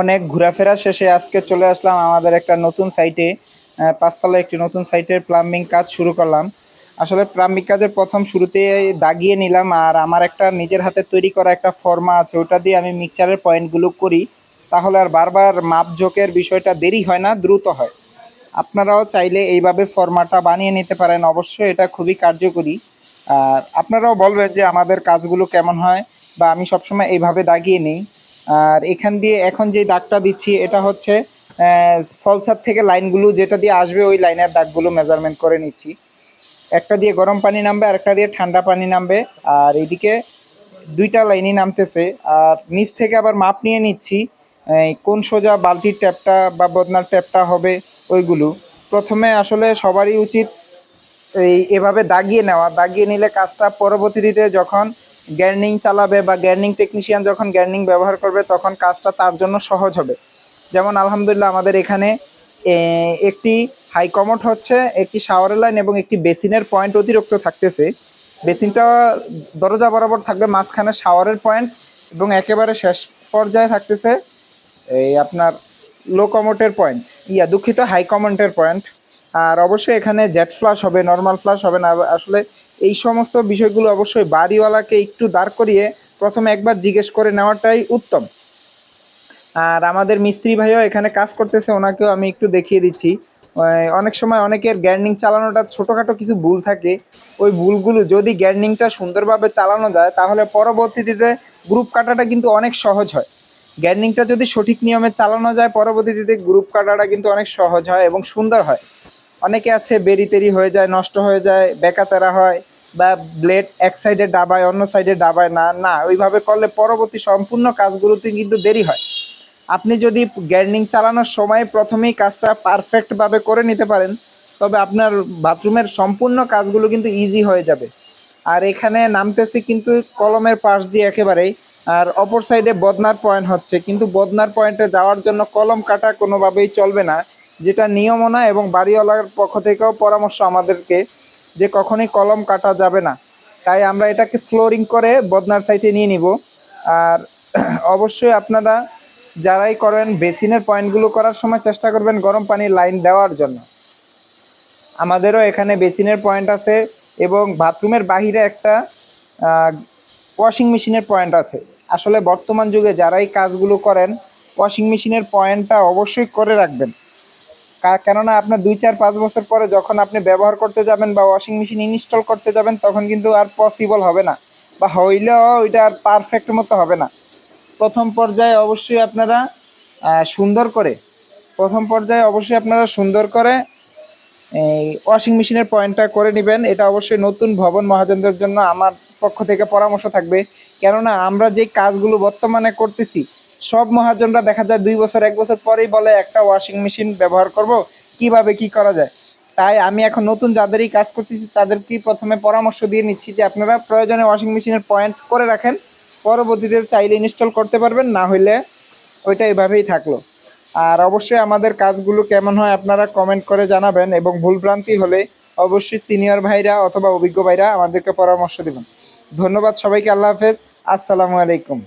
অনেক ঘোরাফেরা শেষে আজকে চলে আসলাম আমাদের একটা নতুন সাইটে পাঁচতলা একটি নতুন সাইটের প্লাম্বিং কাজ শুরু করলাম। আসলে প্লাম্বিং কাজের প্রথম শুরুতে দাগিয়ে নিলাম আর আমার একটা নিজের হাতে তৈরি করা একটা ফর্মা আছে, ওটা দিয়ে আমি মিক্সচারের পয়েন্টগুলো করি, তাহলে আর বারবার মাপ ঝোঁকের বিষয়টা দেরি হয় না, দ্রুত হয়। আপনারাও চাইলে এইভাবে ফর্মাটা বানিয়ে নিতে পারেন, অবশ্যই এটা খুবই কার্যকরী। আর আপনারাও বলবেন যে আমাদের কাজগুলো কেমন হয়, বা আমি সবসময় এইভাবে দাগিয়ে নিই। আর এখান দিয়ে এখন যে দাগটা দিচ্ছি, এটা হচ্ছে ফলসার থেকে লাইনগুলো, যেটা দিয়ে আসবে ওই লাইনের দাগগুলো মেজারমেন্ট করে নিচ্ছি। একটা দিয়ে গরম পানি নামবে, আর একটা দিয়ে ঠান্ডা পানি নামবে। আর এদিকে দুইটা লাইনই নামতেছে। আর নিচ থেকে আবার মাপ নিয়ে নিচ্ছি কোন সোজা বালতির ট্যাপটা বা বদনার ট্যাপটা হবে ওইগুলো। প্রথমে আসলে সবারই উচিত এই এভাবে দাগিয়ে নেওয়া। দাগিয়ে নিলে কাজটা পরবর্তীতে যখন গ্যার্নিং চালাবে বা গ্যার্নিং টেকনিশিয়ান যখন গ্যার্নিং ব্যবহার করবে, তখন কাজটা তার জন্য সহজ হবে। যেমন আলহামদুলিল্লাহ আমাদের এখানে একটি হাই কমোড হচ্ছে, একটি শাওয়ারের লাইন এবং একটি বেসিনের পয়েন্ট অতিরিক্ত থাকতেছে। বেসিনটা দরজা বরাবর থাকবে, মাঝখানে শাওয়ারের পয়েন্ট এবং একেবারে শেষ পর্যায়ে থাকতেছে এই আপনার লো কমোটের পয়েন্ট ইয়া, দুঃখিত হাই কমোন্টের পয়েন্ট আর অবশ্যই এখানে জেট ফ্লাশ হবে নর্মাল ফ্লাশ হবে না। আসলে এই সমস্ত বিষয়গুলো অবশ্যই বাড়িওয়ালাকে একটু দাঁড় করিয়ে প্রথমে একবার জিজ্ঞেস করে নেওয়াটাই উত্তম। আর আমাদের মিস্ত্রি ভাইও এখানে কাজ করতেছে, ওনাকেও আমি একটু দেখিয়ে দিচ্ছি। অনেক সময় অনেকের গ্যার্নিং চালানোটা ছোটোখাটো কিছু ভুল থাকে। ওই ভুলগুলো যদি গ্যার্নিংটা সুন্দরভাবে চালানো যায়, তাহলে পরবর্তীতে গ্রুপ কাটাটা কিন্তু অনেক সহজ হয়। গ্যার্নিংটা যদি সঠিক নিয়মে চালানো যায়, পরবর্তীতে গ্রুপ কাটাটা কিন্তু অনেক সহজ হয় এবং সুন্দর হয়। অনেকে আছে বেরি তেরি হয়ে যায়, নষ্ট হয়ে যায় বেকাতেরা হয় বা ব্লেড এক সাইডে ডাবায়, অন্য সাইডে ডাবায়, না না, ওইভাবে করলে পরবর্তী সম্পূর্ণ কাজগুলোতে কিন্তু দেরি হয়। আপনি যদি গ্যার্নিং চালানোর সময় প্রথমেই কাজটা পারফেক্টভাবে করে নিতে পারেন, তবে আপনার বাথরুমের সম্পূর্ণ কাজগুলো কিন্তু ইজি হয়ে যাবে। আর এখানে নামতেছি কিন্তু কলমের পাশ দিয়ে একেবারেই, আর অপর সাইডে বদনার পয়েন্ট হচ্ছে, কিন্তু বদনার পয়েন্টে যাওয়ার জন্য কলম কাটা কোনোভাবেই চলবে না। যেটা নিয়মও না এবং বাড়িওয়ালার পক্ষ থেকেও পরামর্শ আমাদেরকে যে কখনই কলম কাটা যাবে না। তাই আমরা এটাকে ফ্লোরিং করে বদনার সাইডে নিয়ে নিব। আর অবশ্যই আপনারা যারাই করেন, বেসিনের পয়েন্টগুলো করার সময় চেষ্টা করবেন গরম পানির লাইন দেওয়ার জন্য। আমাদেরও এখানে বেসিনের পয়েন্ট আছে এবং বাথরুমের বাহিরে একটা ওয়াশিং মেশিনের পয়েন্ট আছে। আসলে বর্তমান যুগে যারাই কাজগুলো করেন, ওয়াশিং মেশিনের পয়েন্টটা অবশ্যই করে রাখবেন। কেননা আপনার দুই চার পাঁচ বছর পরে যখন আপনি ব্যবহার করতে যাবেন বা ওয়াশিং মেশিন ইনস্টল করতে যাবেন, তখন কিন্তু আর পসিবল হবে না। বা হইলেও ওইটা আর পারফেক্ট মতো হবে না। প্রথম পর্যায়ে অবশ্যই আপনারা সুন্দর করে, প্রথম পর্যায়ে অবশ্যই আপনারা সুন্দর করে, এই ওয়াশিং মেশিনের পয়েন্টটা করে নেবেন। এটা অবশ্যই নতুন ভবন মহাজনদের জন্য আমার পক্ষ থেকে পরামর্শ থাকবে। কেননা আমরা যে কাজগুলো বর্তমানে করতেছি সব মহাজনরা দেখা যায় দুই বছর, এক বছর পরেই বলে, একটা ওয়াশিং মেশিন ব্যবহার করব, কীভাবে কি করা যায়? তাই আমি এখন নতুন যাদেরই কাজ করতেছি, তাদেরকেই প্রথমে পরামর্শ দিয়ে নিচ্ছি যে আপনারা প্রয়োজনে ওয়াশিং মেশিনের পয়েন্ট করে রাখেন, পরবর্তীতে চাইলে ইনস্টল করতে পারবেন, না হইলে ওইটা এভাবেই থাকল। আর অবশ্যই আমাদের কাজগুলো কেমন হয় আপনারা কমেন্ট করে জানাবেন এবং ভুলভ্রান্তি হলে অবশ্যই সিনিয়র ভাইরা অথবা অভিজ্ঞ ভাইরা আমাদেরকে পরামর্শ দেবেন। ধন্যবাদ সবাইকে, আল্লাহ হাফেজ। আসসালামু আলাইকুম।